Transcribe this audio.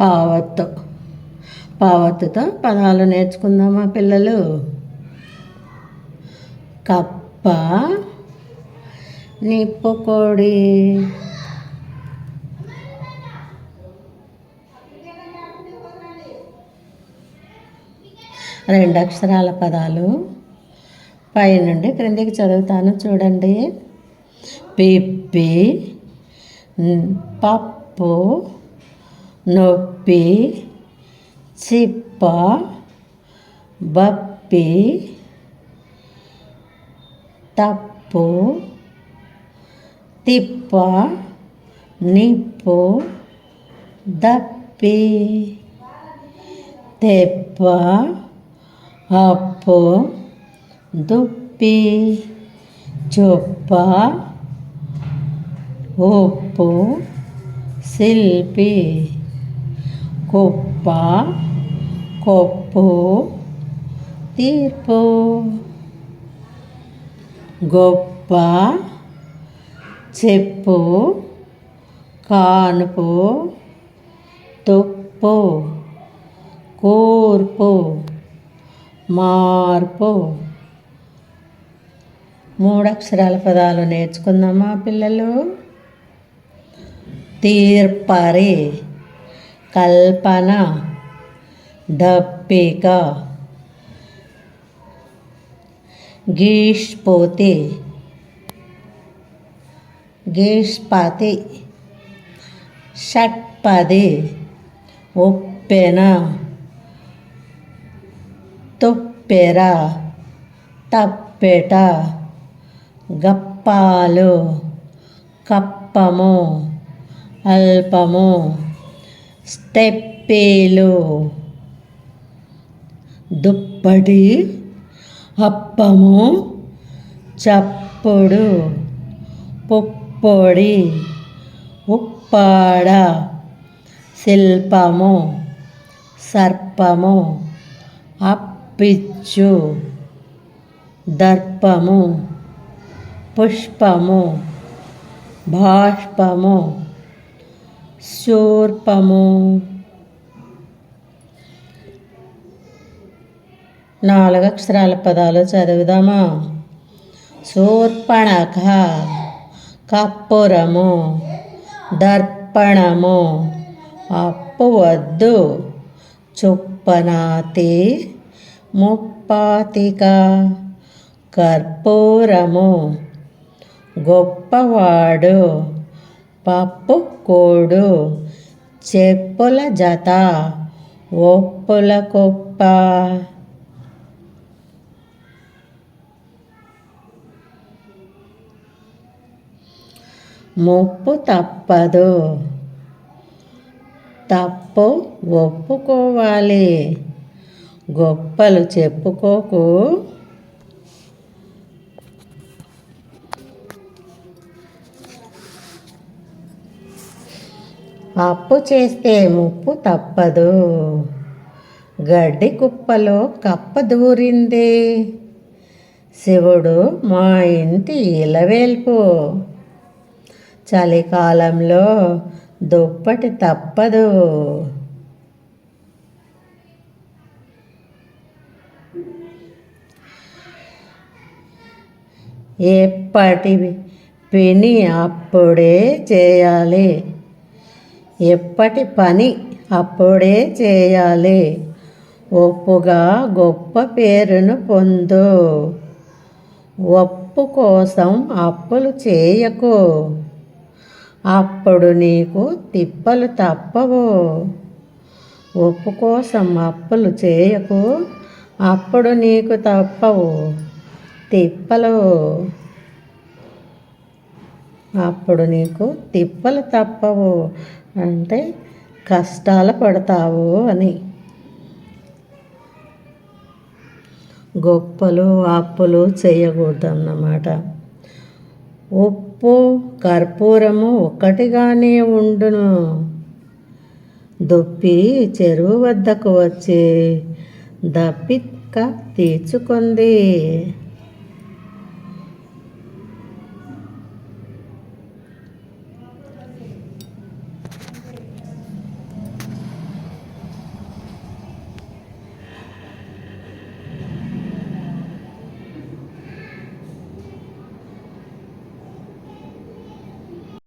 పావత్తు. పావత్తుతో పదాలు నేర్చుకుందామా పిల్లలు? కప్ప నిప్పుకోడి రెండు అక్షరాల పదాలు. పై నుండి క్రిందికి చదువుతాను చూడండి. పిప్పి పప్పు నొప్పి చిప్ప బప్పి తప్పు తిప్ప నిప్పు దప్పి తెప్ప అప్పు దుప్పి చొప్ప ఉప్పు శిల్పి కొప్ప కొప్పు తీర్పు. గొప్ప చెప్పు. కానుపు తుప్పు. కూర్పు మార్పు. మూడు అక్షరాల పదాలు నేర్చుకుందామా పిల్లలు? తీర్పరి. కల్పన దప్పిక గీష్పోతి గీష్పతి షట్పది ఉప్పెన తుప్పెర తప్పెట గప్పాలు కప్పము అల్పము స్టెప్పీలు. దుప్పటి అప్పము చప్పుడు పుప్పొడి ఉప్పాడ శిల్పము సర్పము అప్పిచ్చు దర్పము పుష్పము బాష్పము శూర్పము నాలుగు అక్షరాల పదాలు చదువుదామా? శూర్పణఖ కప్పురము దర్పణము అప్పు వద్దు చుప్పనాతి ముప్పాతిక కర్పూరము గొప్పవాడు పప్పు కోడు చెప్పుల జత ఒప్పుల కుప్ప. ముప్పు తప్పదు. తప్పు ఒప్పుకోవాలి. గొప్పలు చెప్పుకోకు. అప్పు చేస్తే ముప్పు తప్పదు. గడ్డి కుప్పలో కప్ప దూరింది. శివుడు మా ఇంటి ఇలవేల్పు చలికాలంలో దుప్పటి తప్పదు. ఎప్పటి పిని అప్పుడే చేయాలి. ఎప్పటి పని అప్పుడే చేయాలి. ఒప్పుగా గొప్ప పేరును పొందు. ఒప్పు కోసం అప్పులు చేయకు. అప్పుడు నీకు తిప్పలు తప్పవు. ఒప్పు కోసం అప్పులు చేయకు. అప్పుడు నీకు తప్పవు. తిప్పలు అప్పుడు నీకు తిప్పలు తప్పవు. అంటే కష్టాలు పడతావు అని. గొప్పలు అప్పులు చేయకూడదన్నమాట. ఉప్పు కర్పూరము ఒక్కటిగానే ఉండును. దొప్పి చెరువు వద్దకు వచ్చి దప్పిక తీర్చుకుంది.